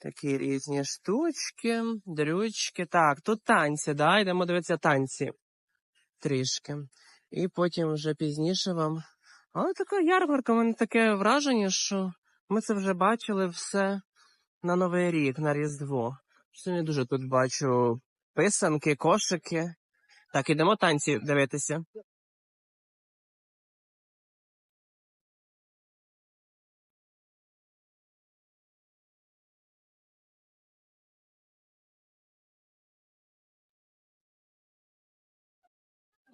Такі різні штучки, дрючки. Так, тут танці, да? Йдемо дивитися танці. Трішки. І потім вже пізніше вам. Але така ярмарка, у мене таке враження, що ми це вже бачили все на Новий рік, на Різдво. Що я дуже тут бачу писанки, кошики. Так, ідемо танці дивитися.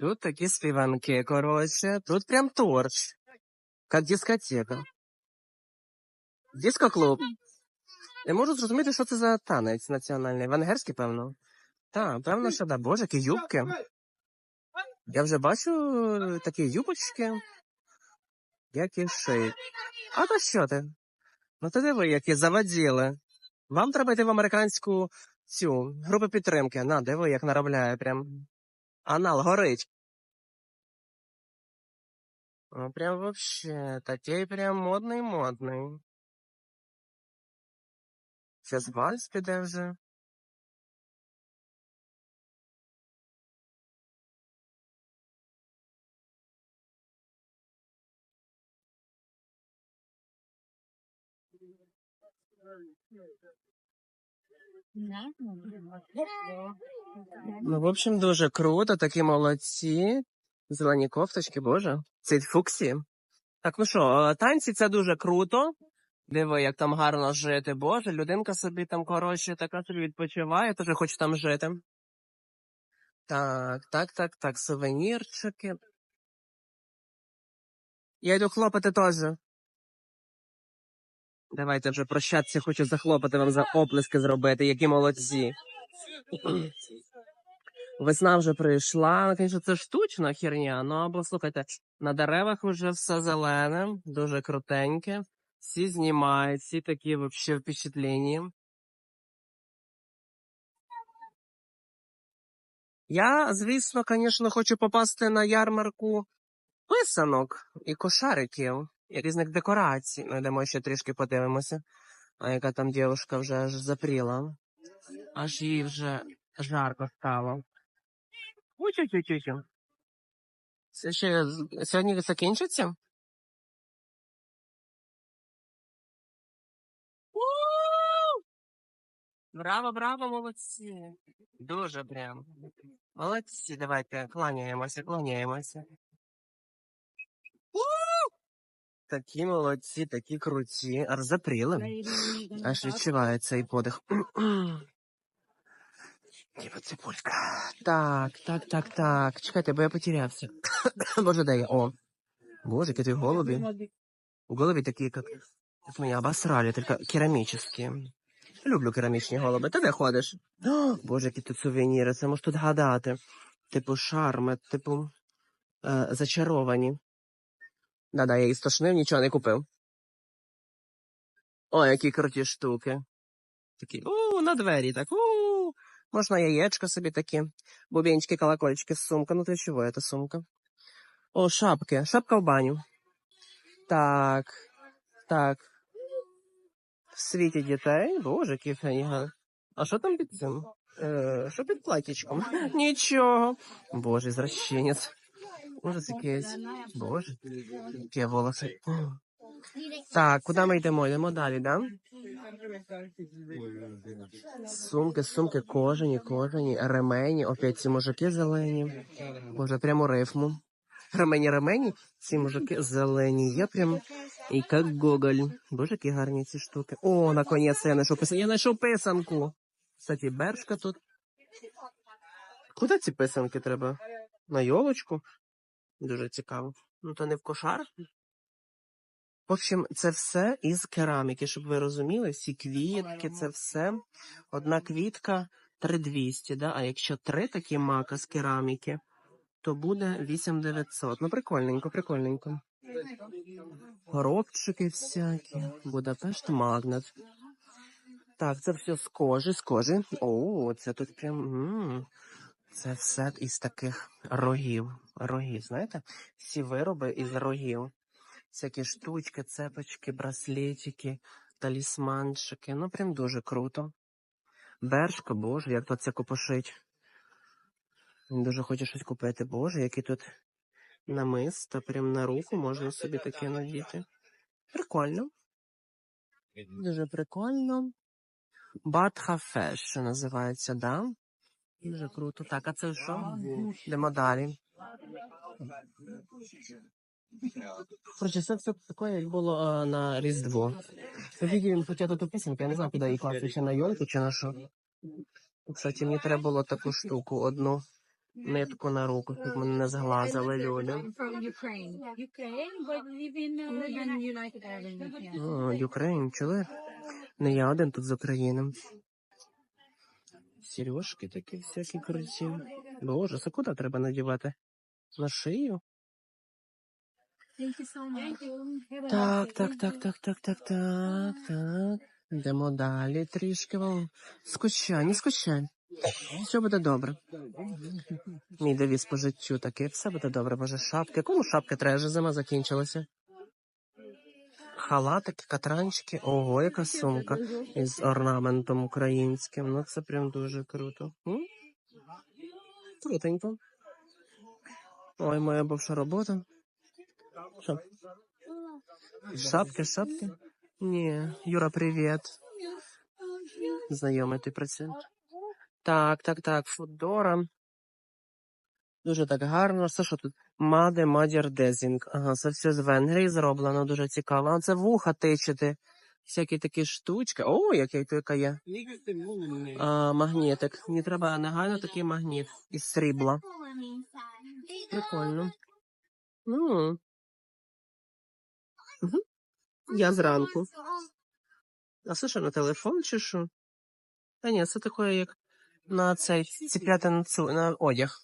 Тут такі співанки, коротше. Тут прям торч. Как дискотека. Диско-клуб. Не можу зрозуміти, що це за танець національний. Венгерський, певно. Так, певно, що да. Боже, які юбки. Я вже бачу такі юбочки, які шиють. А то що ти? Ну ти диви, які заводіли. Вам треба йти в американську цю групу підтримки. На, диви, як наробляє прям. Анал горить. Ну, прям вообще, такий прям модний модний. Зараз вальс піде вже. Ну, в общем, дуже круто, такі молодці. Зелені кофточки, боже. Це фуксі. Так, ну що, танці це дуже круто. Диви, як там гарно жити. Боже, людинка собі там, коротше, така собі відпочиває, теж хоче там жити. Так, так, так, так, сувенірчики. Я йду хлопати теж. Давайте вже прощатися, хочу захлопати вам за оплески зробити, які молодці. Весна вже прийшла, звісно, це штучна херня, ну або слухайте, на деревах вже все зелене, дуже крутеньке. Всі знімають, всі такі вообще впечатлені. Я, звісно, звісно, хочу попасти на ярмарку писанок і кошариків, і різних декорацій. Ну, йдемо ще трішки подивимося. А яка там дівчинка вже аж запріла. Аж їй вже жарко стало. Це ще сьогодні закінчиться? У! Браво, браво, молодці. Дуже прям. Молодці, давайте, кланяємося, кланяємося. Такі молодці, такі круті. Аж запріли. Аж відчуває цей подих. Типа ципулька. Так, так, так, так. Чекайте, бо я потерявся. Боже, де я? О. Боже, які голуби. У голові такі, як, як меня обосрали, только керамические. Люблю керамічні голуби. Ти де ходиш? О, Боже, які тут сувеніри, це можеш тут гадати. Типу шарми, типу е, зачаровані. Да-да, я її стошнив, нічого не купив. О, які круті штуки. Такі, у, на двері, так, у, можна яєчко собі такі, бубенчики, колокольчики, сумка, ну ти чого, это сумка? О, шапки, шапка в баню. Так, так. В світі дітей, боже, які феніга. А що там під цим? Е, що під платічком? Нічого. Боже, зращенець. Ужас якийсь. Боже, які волоси. Так, куди ми йдемо? Йдемо далі, да? Сумки, сумки, кожані, кожані, ремені, опять ці мужики зелені. Боже, прямо рифму. ремені ремені. Ці мужики зелені. Я прям і як Гоголь. Боже, які гарні ці штуки. О, наконець я знайшов писанку. Я знайшов писанку. Кстати, бершка тут. Куди ці писанки треба? На йолочку? Дуже цікаво. Ну, то не в кошар. В общем, це все із кераміки, щоб ви розуміли, всі квітки, це все. Одна квітка 3200, да? а якщо три такі мака з кераміки, то буде 8900. Ну, прикольненько, прикольненько. Горобчики всякі, Будапешт магнет. Так, це все з кожи, з кожи. О, це тут прям. м Це все із таких рогів. Рогів, знаєте? Всі вироби із рогів. Всякі штучки, цепочки, браслетики, талісманчики. Ну, прям дуже круто. Бершка, боже, як тут це копошить. Дуже хоче щось купити. Боже, який тут намисто, прям на руку можна собі таке надіти. Прикольно. Дуже прикольно. Батха Феш, що називається, да? Дуже круто. Так, а це що? Йдемо далі. Короче, це все таке, як було а, на Різдво. Тоді він хотів ту пісеньку, я не знаю, куди її класти, чи на йонку, чи на що. Кстати, мені треба було таку штуку, одну нитку на руку, щоб мене не зглазили люди. Україн, чули? Не я один тут з України. Сережки такі всякі круті. Боже, це куди треба надівати? На шию? Так, так, так, так, так, так, так, так. Йдемо далі трішки вам. Скучай, не скучай. Все буде добре. Мій девіз по життю такий, все буде добре, боже, шапки. Кому шапки треба, вже зима закінчилася. Халатики, катранчики. Ого, яка сумка із орнаментом українським. Ну це прям дуже круто. Крутенько. Ой, моя бувша робота. Що? Шапки, шапки? Ні, Юра, привіт. Знайомий ти працює. Так, так, так, Фудора. Дуже так гарно. Це що тут? Маде Мадір Дезінг. Ага, це все з Венгрії зроблено, дуже цікаво. А це вуха тичити. Всякі такі штучки. О, який яка є. А, магнітик. Мені треба негайно такий магніт із срібла. Прикольно. Ну. Угу. Я зранку. А що, на телефон чи що? Та ні, це таке, як на цей ціпляти на цю на одяг.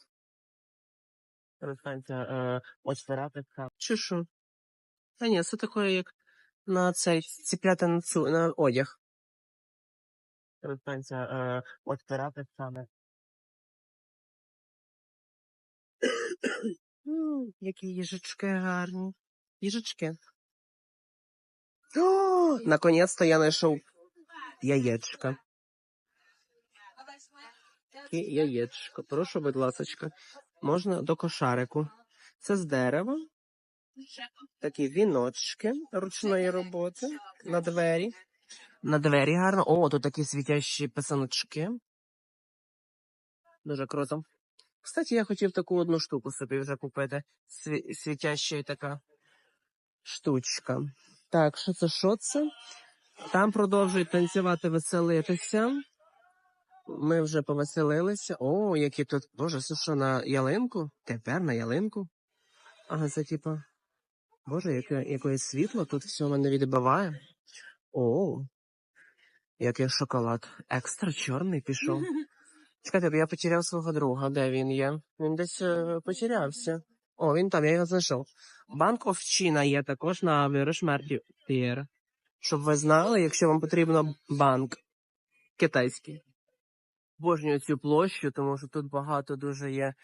Розстаньте, е, ось. Чи що? Та ні, це таке, як на цей ціпляти на цю на одяг. Е, Які їжачки гарні. Їжачки. О, наконец-то я знайшов яєчка. І яєчко. Прошу, будь ласочка. Можна до кошарику. Це з дерева. Такі віночки ручної роботи на двері. На двері гарно. О, тут такі світящі писаночки. Дуже круто. Кстати, я хотів таку одну штуку собі вже купити. Сві- світяща така штучка. Так, що це, що це? Там продовжують танцювати, веселитися. Ми вже повеселилися. О, які тут. Боже, що на ялинку? Тепер на ялинку. Ага, це типа. Боже, яке, яке світло тут все мене відбиває. О, який шоколад. Екстра чорний пішов. Чекайте, я потеряв свого друга. Де він є? Він десь е, потерявся. О, він там, я його знайшов. Банк Овчина є також на Вирошмерті. Щоб ви знали, якщо вам потрібно банк китайський. Божнюю цю площу, тому що тут багато дуже є.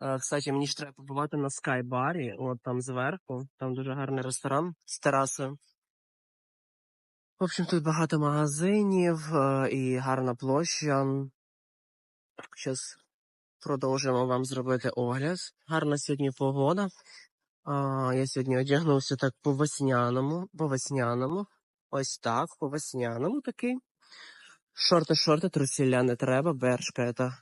Е, Кстати, мені ж треба побувати на скайбарі, от там зверху. Там дуже гарний ресторан з терасою. В общем, тут багато магазинів е, і гарна площа. Зараз продовжимо вам зробити огляд. Гарна сьогодні погода. Я сьогодні одягнувся так по весняному, по весняному. Ось так, по весняному такий. Шорти, шорти, трусіля не треба, бершка это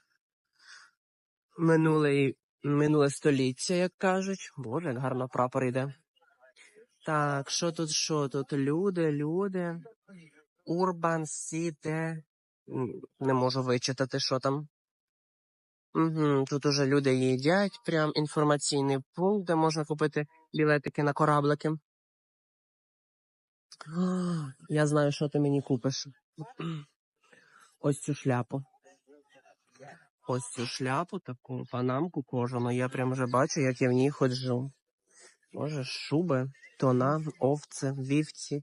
минулий Минуле століття, як кажуть. Боже, як гарно прапор йде. Так, що тут, що тут? Люди, люди. Урбан Сіте. Не можу вичитати, що там. Угу, тут уже люди їдять, прям інформаційний пункт, де можна купити білетики на кораблики. Я знаю, що ти мені купиш. Ось цю шляпу. Ось цю шляпу, таку панамку кожану. Я прям вже бачу, як я в ній ходжу. Може, шуби, тона, овці, вівці.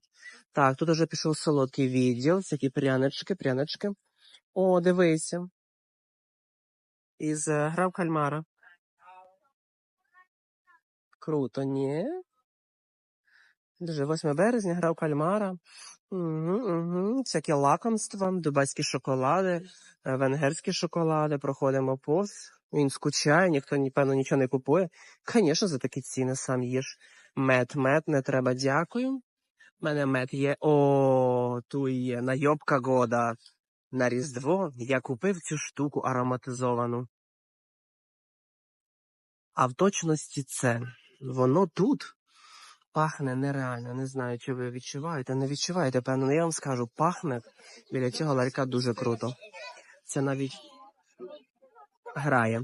Так, тут уже пішов солодкий відділ, всякі прянички, прянички. О, дивися. Із е, грав кальмара. Круто, ні? Дуже 8 березня грав кальмара. Угу, угу. Всякі лакомства, дубайські шоколади, е, венгерські шоколади, проходимо повз. Він скучає, ніхто, напевно, нічого не купує. Звісно, за такі ціни сам їж. Мед, мед, не треба, дякую. У мене мед є. О, ту є найобка года. На Різдво я купив цю штуку ароматизовану. А в точності це. Воно тут пахне нереально. Не знаю, чи ви відчуваєте. Не відчуваєте, певно, я вам скажу, пахне біля цього ларька дуже круто. Це навіть грає.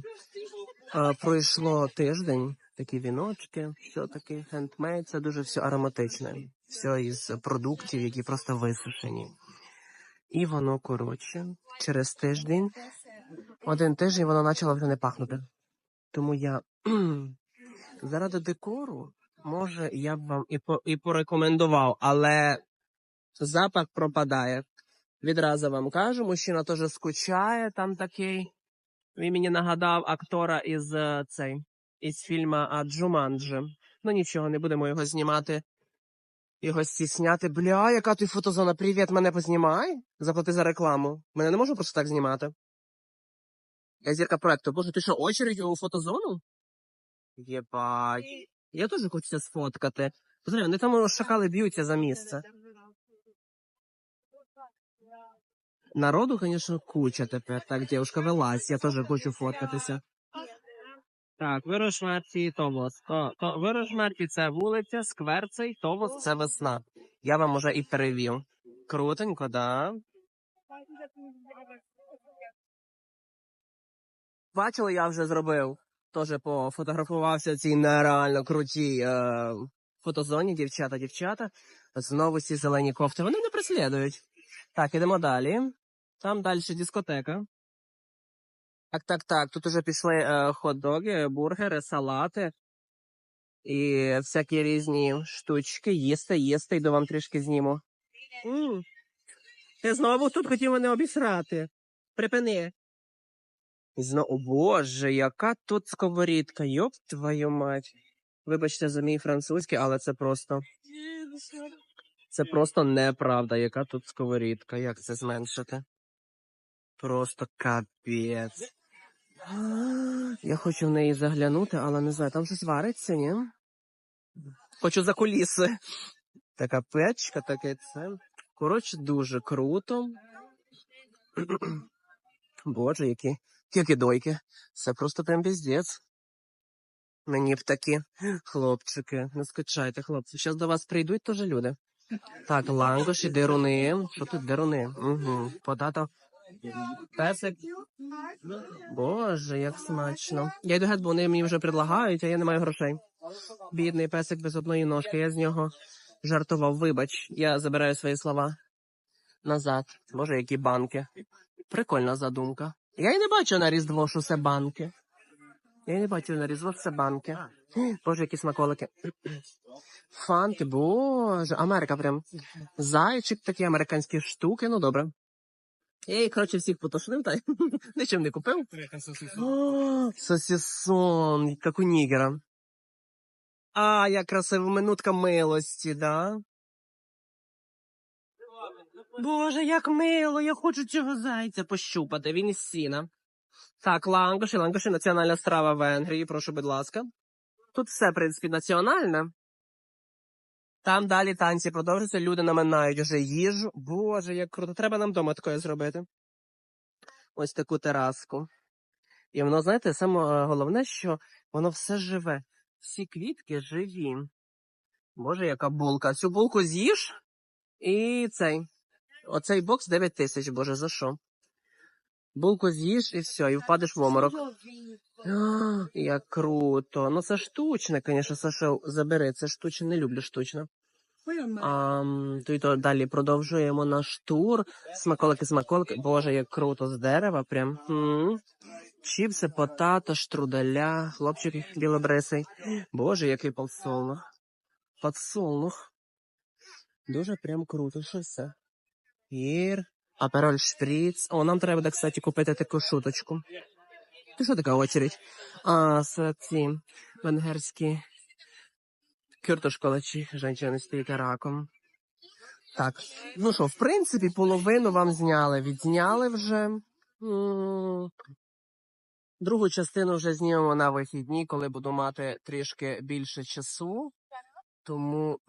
Е, пройшло тиждень, такі віночки, все таки хендмейд, це дуже все ароматичне. Все із продуктів, які просто висушені. І воно, коротше, через тиждень, один тиждень воно почало вже не пахнути. Тому я заради декору, може, я б вам і, по, і порекомендував, але запах пропадає. Відразу вам кажу, мужчина теж скучає, там такий. Він мені нагадав актора із е, цей, із фільму а, Джуманджі. Ну нічого, не будемо його знімати. Його стісняти. Бля, яка ти фотозона? Привіт, мене познімай. Заплати за рекламу. Мене не можна просто так знімати. Я зірка проекту. Боже, ти що, очередь у фотозону? Єбать. Я теж хочу це сфоткати. Посмотри, вони там шакали б'ються за місце. Народу, звісно, куча тепер. Так, дівчинка, вилазь, я теж хочу фоткатися. Так, Вирошмерці, Товос. То, то, Вирошмерці це вулиця, сквер цей, Товос це весна. Я вам уже і перевів. Крутенько, да? Бачили, я вже зробив. Теж пофотографувався в цій нереально крутій е, фотозоні, дівчата, дівчата. Знову ці зелені кофти. Вони не преслідують. Так, ідемо далі. Там далі дискотека. Так, так, так. Тут уже пішли е, хот-доги, бургери, салати і всякі різні штучки. Їсти, їсти, йду вам трішки зніму. М. Ти знову тут хотів мене обісрати. Припини. Знову, о боже, яка тут сковорідка, йоп твою мать. Вибачте за мій французький, але це просто. Це просто неправда, яка тут сковорідка. Як це зменшити? Просто капець. Я хочу в неї заглянути, але не знаю, там щось вариться, ні? Хочу за куліси. Така печка, таке це. Коротше, дуже круто. Боже, які, які дойки. Це просто прям піздець. Мені б такі хлопчики. Не скачайте, хлопці. Зараз до вас прийдуть теж люди. Так, лангоші, деруни. Що тут деруни? Угу. Потато. Песик. Боже, як смачно. Я йду геть, бо вони мені вже предлагають, а я не маю грошей. Бідний песик без одної ножки. Я з нього жартував. Вибач, я забираю свої слова назад. Боже, які банки. Прикольна задумка. Я й не бачу на Різдво, що банки. Я й не бачу на Різдво, що банки. Боже, які смаколики. Фанти, боже, Америка прям. Зайчик, такі американські штуки, ну добре. Я коротше, всіх потошнив, та нічим не купив. Сосісон, як у нігера. А, як красиво, минутка милості, да? Боже, як мило, я хочу цього зайця пощупати, він із сіна. Так, лангоші, лангоші, національна страва Венгрії, прошу, будь ласка. Тут все, в принципі, національне. Там далі танці продовжуються, люди наминають уже їжу. Боже, як круто. Треба нам вдома таке зробити. Ось таку тераску. І воно, знаєте, саме головне, що воно все живе. Всі квітки живі. Боже, яка булка. Цю булку з'їш і цей. Оцей бокс 9 тисяч, боже, за що? Булку з'їш і все, і впадеш в оморок. А, Як круто. Ну це штучне, звісно, Саша, забери, це штучне, не люблю штучне. А, то й то далі продовжуємо наш тур. Смаколики, смаколики. Боже, як круто з дерева. Прям. М. Чіпси, потата, штруделя, хлопчик білобрисий. Боже, який подсолнух. Подсолнух. Дуже прям круто. Що це? Гір. Апероль шприц. О, нам треба, буде, кстати, купити таку шуточку. Ти що така очередь? А, ці венгерські кюртошколачі, жінки з раком. Так, ну що, в принципі, половину вам зняли. Відзняли вже. Другу частину вже знімемо на вихідні, коли буду мати трішки більше часу. Тому